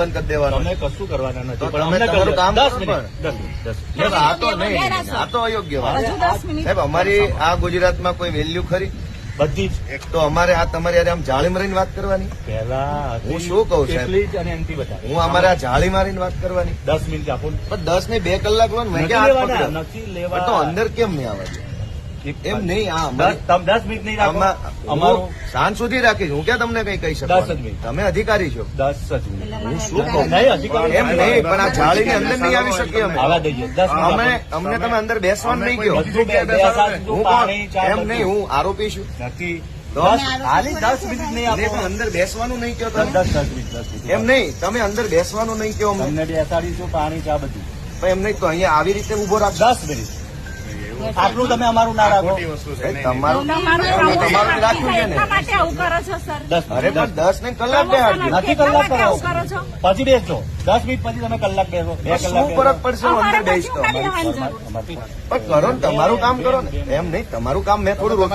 બંધ કરી દેવાનો. અમે કશું કરવાના નથી પણ અમે તમારું કામ દસ મિનિટ આ તો નહીં આ તો અયોગ્ય વાત. સાહેબ અમારી આ ગુજરાતમાં કોઈ વેલ્યુ ખરી? બધી જ. એક તો અમારે આ તમારી આમ જાળી મારીને વાત કરવાની. પહેલા હું શું કહું, છું એટલી અને એનથી બતાવે હું અમારે આ જાળી મારીને વાત કરવાની. દસ મિનિટ આપો. પણ દસ ને બે કલાક લો નથી લેવા તો અંદર કેમ નહીં આવે દે? એમ નહીં આ દસ તમે દસ મિનિટ નહીં રાખો. અમારું સાંજ સુધી રાખીશ. હું ક્યાં તમને કઈ કહી દસ જ મિનિટ. તમે અધિકારી છો. દસ જ મિનિટ. હું શું કહું? નહીં અધિકારી એમ નહીં પણ આ જાળીની અંદર નહીં આવી શકીએ અમે. આવા દઈએ. દસ અમે અમને તમે અંદર બેસવાનું નહીં સાત હું એમ નહીં હું આરોપી છું. નથી. દસ દસ અંદર બેસવાનું નહીં કહો દસ દસ દસ મિનિટ. એમ નહીં તમે અંદર બેસવાનું નહીં કહો અમને. બેસાડીશું પાણી ચા બધું. એમ નહીં તો અહીંયા આવી રીતે ઊભો રાખ દસ મિનિટ. આટલું તમે અમારું ના રાખો. તમારું રાખ્યું છે ને. એટલા માટે આવું કરો છો સર? દસ અરે પણ દસ ને કલાક બે નથી કલાક કરાવો. કરો પછી બેસજો. દસ મિનિટ પછી તમે કલાક બેસો. બે કલાક ફરક પડશે? અંદર. અમારી- પણ કરો ને તમારું કામ કરો ને. એમ નહીં તમારું કામ મેં થોડું રોક્યું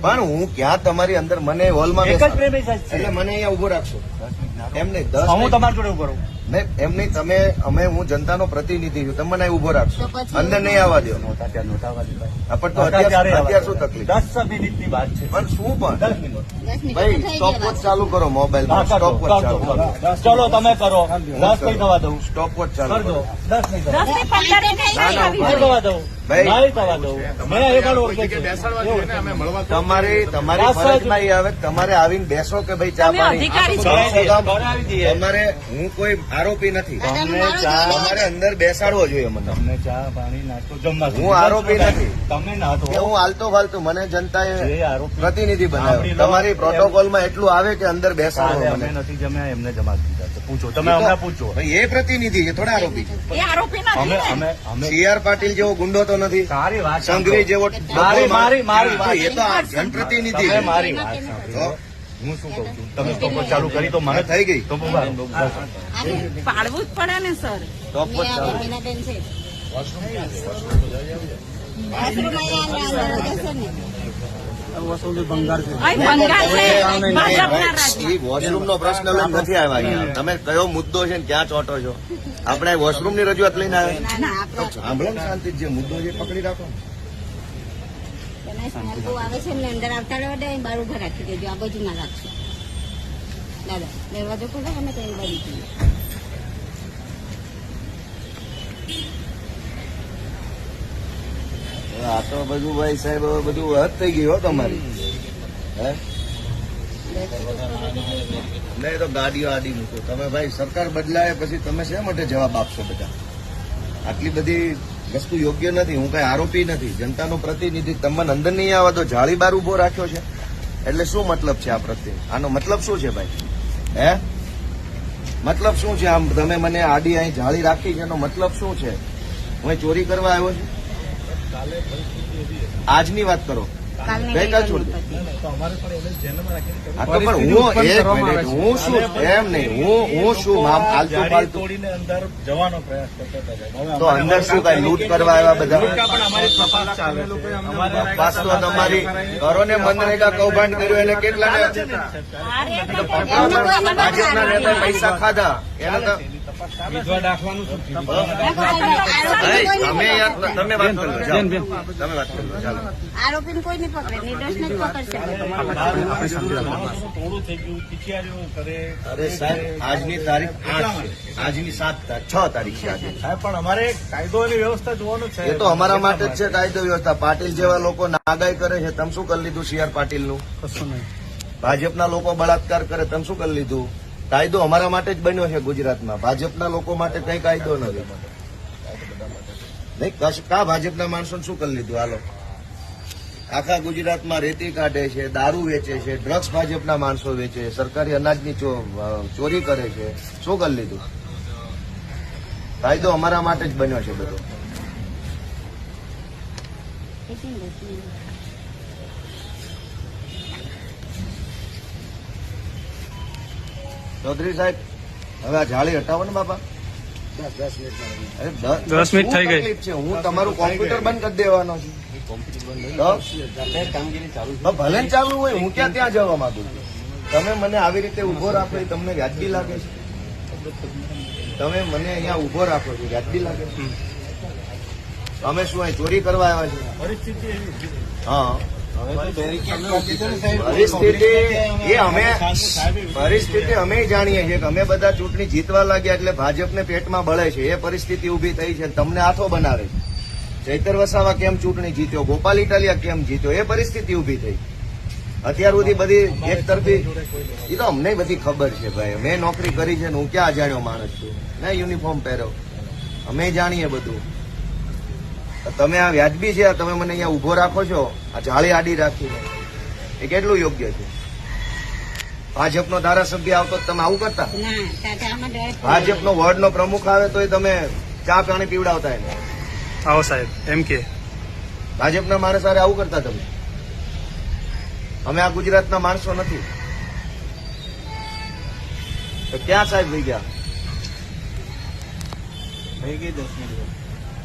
પણ હું ક્યાં તમારી અંદર મને હોલમાં એક જ બેસાડો. એટલે મને અહીંયા ઊભો રાખશો એમ નહીં દસ હું. તમારી જોડે ઊભો રહું. એમ નહીં તમે અમે હું જનતાનો પ્રતિનિધિ છું તમે મને ઊભો રાખશો અંદર નહીં આવવા દો પણ તો અત્યારે અત્યાર શું તકલીફ દસ મિનિટની વાત છે પણ શું પણ ભાઈ સ્ટોપ વોચ ચાલુ કરો મોબાઈલ સ્ટોપ વોચ ચાલુ કરો ચલો તમે કરો દસ નહીં થવા દઉં સ્ટોપ વોચ ચાલુ કરો દસ નહીં થવા નહીં દઉં. તમારી તમારી રાસ્તા જ- આવે તમારે આવીને બેસો કે ભાઈ ચા પાણી. તમારે હું કોઈ આરોપી નથી. તમારે અંદર બેસાડવો જોઈએ મને. તમને ચા પાણી નાસ્તો જમવા હું આરોપી નથી. તમે? નાતો હું હાલતો ફાલતો મને જનતાએ આરોપી પ્રતિનિધિ બનાવ્યો. તમારી પ્રોટોકોલમાં એટલું આવે કે અંદર બેસાડો અમે મને. નથી જમ્યા એમને જમા દીધા પૂછો. તમે હમણાં પૂછો. એ પ્રતિનિધિ છે થોડા આરોપી છે. આરોપી નથી અમે અમે અમે સી આર પાટીલ જેવો ગુંડો તો નથી. સારી વાત સંઘવી જેવો મારી મારી મારી એ તો જનપ્રતિનિધિ મારી વાત. હું શું કહું છું? તમે સ્ટોપ ચાલુ કરી તો મને થઈ ગઈ. તો. પાડવું જ પડે ને સર. સ્ટોપ ચાલુ. તમે કયો મુદ્દો છે ને ક્યાં ચોટો છો? આપણે વોશરૂમની રજૂઆત લઈને આવ્યા. ના ના સાંભળો શાંતિ જે મુદ્દો છે પકડી રાખો. પેલા સ્નેપો આવે છે એમને અંદર આવતા રહેવા દે બાર ઊભા રાખી દેજો. આ બાજુ ના રાખશો દાદા દરવાજો ખોલો અમે કઈ બાજુ જઈએ આ તો બધું ભાઈ સાહેબ હવે બધું હદ થઈ ગયું હો તમારી. હે? નહીં તો ગાડીઓ આડી મૂકો. તમે ભાઈ સરકાર બદલાય પછી તમે શા માટે જવાબ આપશો બધા? આટલી બધી વસ્તુ યોગ્ય નથી, હું કઈ આરોપી નથી. જનતાનો પ્રતિનિધિ, તમને અંદર નહીં આવવા તો જાળી બાર ઊભો રાખ્યો છે? એટલે શું મતલબ છે આ પ્રત્યે? આનો મતલબ શું છે ભાઈ? હે? મતલબ શું છે? આમ તમે મને આડી અહીં જાળી રાખી છે, એનો મતલબ શું છે? હું ચોરી કરવા આવ્યો છું? આજની વાત કરો. હું હું શું એમ નહીં હું હું શું આલતું પાલતું અંદર જવાનો પ્રયાસ કરતા હતા સાહેબ. હવે તો અંદર શું કઈ લૂંટ કરવા આવ્યા બધા પણ તપાસ તો તમારી કરો ને મનરેગા કૌભાંડ કર્યું એને કેટલા ભાજપના નેતા પૈસા ખાધા એને તો તમે વાત કરો તમે વાત કરો ચાલો આરોપીને નહીં જ પકડશે અરે સાહેબ આજની તારીખ આજની સાત છ તારીખ છે આજે. સાહેબ પણ અમારે કાયદો અને વ્યવસ્થા જોવાનું છે. એ તો અમારા માટે જ છે કાયદો વ્યવસ્થા. પાટીલ જેવા લોકો નાગાઈ કરે છે તમે શું કરી લીધું સીઆર પાટીલનું ભાજપના લોકો બળાત્કાર કરે તમે શું કરી લીધું? કાયદો અમારા માટે જ બન્યો છે ગુજરાતમાં. ભાજપના લોકો માટે કઈ કાયદો નથી. નહીં કા ભાજપના માણસો શું કરી લીધું? હાલો. આખા ગુજરાતમાં રેતી કાઢે છે દારૂ વેચે છે ડ્રગ્સ ભાજપના માણસો વેચે છે સરકારી અનાજની ચોરી કરે છે. શું કરી લીધું? કાયદો અમારા માટે જ બન્યો છે બધો. ચૌધરી સાહેબ હવે આ જાળી હટાવો ને બાપા. અરે દસ મિનિટ થઈ ગઈ. છે? હું તમારું કોમ્પ્યુટર બંધ કરી દેવાનો છું. ભલે ચાલુ હોય, હું ક્યાં ત્યાં જવા માંગુ છું? તમે મને આવી રીતે ઊભો રાખો તમને વ્યાજબી લાગે છે? તમે મને અહીંયા ઊભો રાખો છો, વ્યાજબી લાગે છે? અમે શું અહીં ચોરી કરવા આવ્યા છે હા. પરિસ્થિતિ એ અમે, પરિસ્થિતિ અમે જાણીએ છીએ કે અમે બધા ચૂંટણી જીતવા લાગ્યા એટલે ભાજપને પેટમાં બળે છે. એ પરિસ્થિતિ ઊભી થઈ છે તમને હાથો બનાવે છે. ચૈતર વસાવા કેમ ચૂંટણી જીત્યો? ગોપાલ ઇટાલિયા કેમ જીત્યો? એ પરિસ્થિતિ ઊભી થઈ. અત્યાર સુધી બધી એક તરફી એ તો અમને બધી ખબર છે ભાઈ. મેં નોકરી કરી છે ને હું ક્યાં અજાણ્યો માણસ છું? મેં યુનિફોર્મ પહેર્યો. અમે જાણીએ બધું. તમે આ વ્યાજબી છે? તમે મને અહીંયા ઊભો રાખો છો? આ જાળી આડી રાખીને. એ કેટલું યોગ્ય છે? ભાજપનો ધારાસભ્ય આવતો તમે આવું કરતા? ભાજપનો વોર્ડનો પ્રમુખ આવે તો એ તમે ચા પાણી પીવડાવતા એને. આવો સાહેબ એમ કે. ભાજપના માણસ હારે આવું કરતા તમે? અમે આ ગુજરાતના માણસો નથી. તો ક્યાં સાહેબ થઈ ગયા?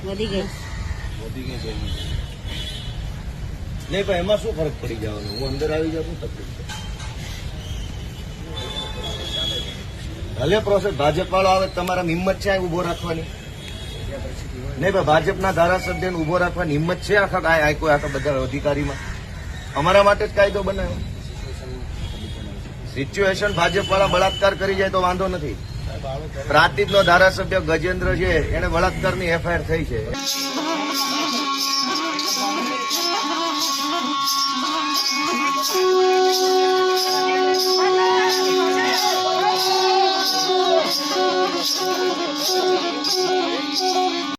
વધી ગઈ. નહીં પણ એમાં શું ફરક પડી જવાનો? હું અંદર આવી જાઉં તકલીફ છે. ભલે પ્રોસેસ ભાજપ વાળો આવે તમારા હિંમત છે ઊભો રાખવાની. નહીં ભાઈ ભાજપના ધારાસભ્યને ઊભો રાખવાની હિંમત છે આખા આ કોઈ આખા બધા અધિકારીમાં? અમારા માટે જ કાયદો બનાવ્યો સિચ્યુએશન ભાજપ વાળા બળાત્કાર કરી જાય તો વાંધો નથી. પ્રાંતિજનો ધારાસભ્ય ગજેન્દ્ર છે, એને બળાત્કારની એફઆઈઆર થઈ છે.